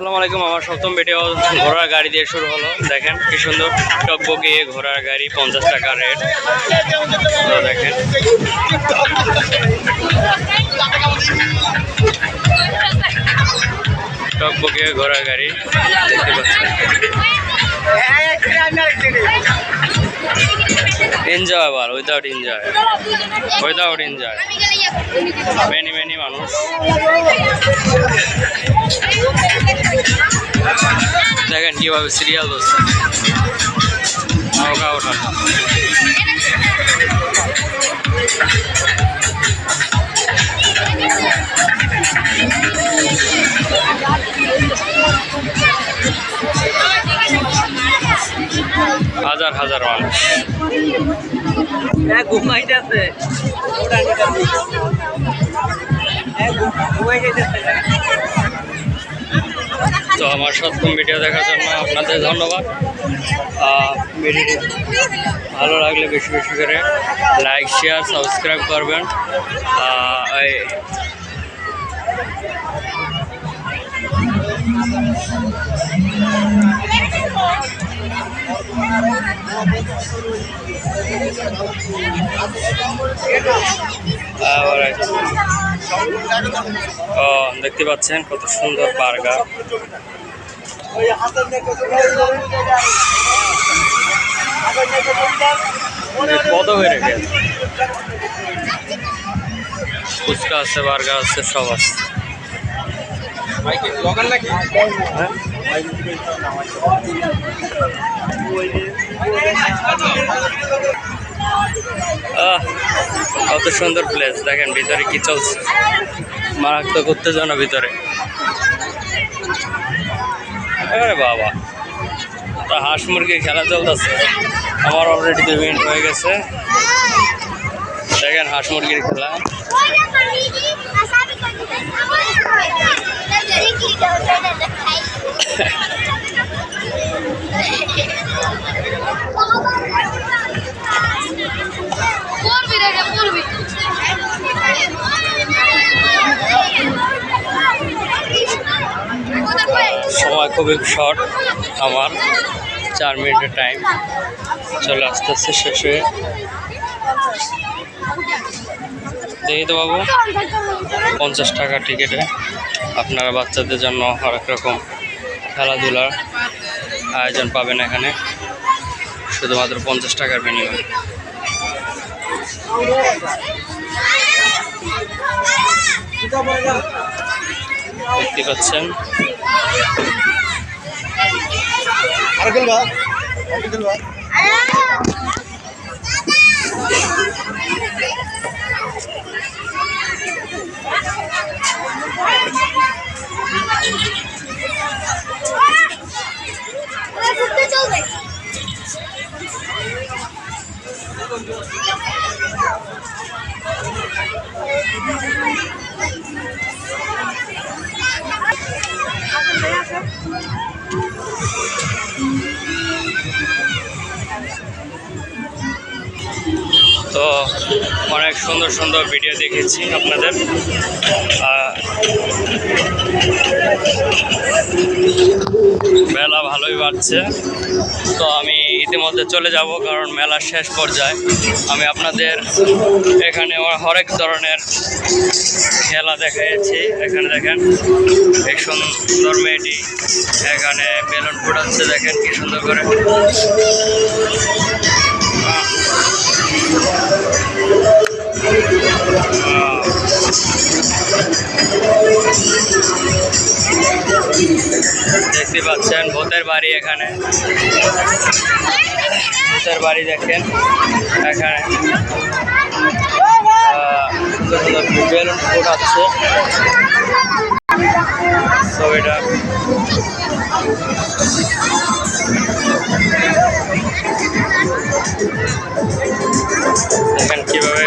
আসসালামু আলাইকুম, আমার সপ্তম ভিডিও ঘোড়ার গাড়ি দিয়ে শুরু হলো। দেখেন কি সুন্দর, টকবকে ঘোড়ার গাড়ি, পঞ্চাশ টাকা রেট দেখেন। টকবকে ঘোড়ার গাড়ি, দেখতে পাচ্ছেন। Enjoyable without enjoy without enjoy many many মানুষ। দেখেন কীভাবে সিরিয়াল ধরছে। নৌকা ওঠানো হাজার হাজার মানুষ ঘুমাইতেছে। তো আমার সপ্তম ভিডিও দেখার জন্য আপনাদের ধন্যবাদ। ভিডিওটি ভালো লাগলে বেশি বেশি করে লাইক শেয়ার সাবস্ক্রাইব করবেন। আবার আছে। দেখতে পাচ্ছেন কত সুন্দর বার্গার কত হয়ে রেখে ফুচকা আছে বার্গার আছে, সব আছে হ্যাঁ? কত সুন্দর প্লেস দেখেন ভিতরে কি চলছে। মারাত্মক উত্তেজনা ভিতরে। বাবা। তা হাঁস মুরগির খেলা চলতেছে। আমার অলরেডি দুই মিনিট হয়ে গেছে। দেখেন হাঁস মুরগির খেলা। সময় খুবই শর্ট আমার, চার মিনিটের টাইম চলে আস্তে আস্তে শেষ হয়ে। দেখি তো বাবু, পঞ্চাশ টাকা টিকিটে আপনারা বাচ্চাদের জন্য হরেক রকম খেলাধুলার আয়োজন পাবেন এখানে। শুধুমাত্র পঞ্চাশ টাকার বিনিময়ে। দেখতে পাচ্ছেন। চলবে তো অনেক সুন্দর সুন্দর দেখেছি আপনাদের। মেলা ভালোই বাড়ছে। তো আমি ইতিমধ্যে চলে যাব, কারণ মেলার শেষ পর্যায়ে। আমি আপনাদের এখানে হরেক ধরনের খেলা দেখিয়েছি এখানে দেখেন এই সুন্দর মেয়েটি এখানে বেলুন ফুটাচ্ছে, দেখেন কি সুন্দর করে। দেখতে পাচ্ছেন ভূতের বাড়ি এখানে। ভূতের বাড়ি দেখেন এখানে। বেলুন ফোটাচ্ছে এটা দেখেন কীভাবে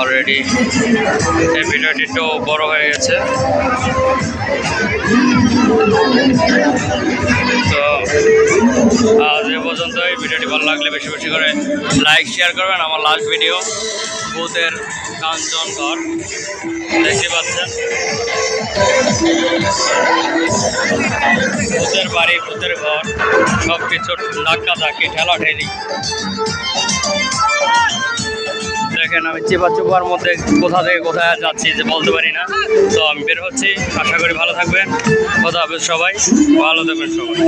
অলরেডি এই ভিডিওটি একটু বড় হয়ে গেছে। তো আজ এ পর্যন্ত এই ভিডিওটি ভালো লাগলে বেশি বেশি করে লাইক শেয়ার করবেন। আমার লাস্ট ভিডিও ভূতের কাঞ্চন ঘর। দেখতে পাচ্ছেন? ভূতের বাড়ি, ভূতের ঘর সব কিছু ধাক্কা ধাক্কি ঠেলা ঠেলি দেখেন, আমি চিপা চুপার মধ্যে কোথা থেকে কোথায় যাচ্ছি যে বলতে পারি না। তো আমি বের হচ্ছি। আশা করি ভালো থাকবেন। কথা হবে সবাই। ভালো থাকবেন সবাই।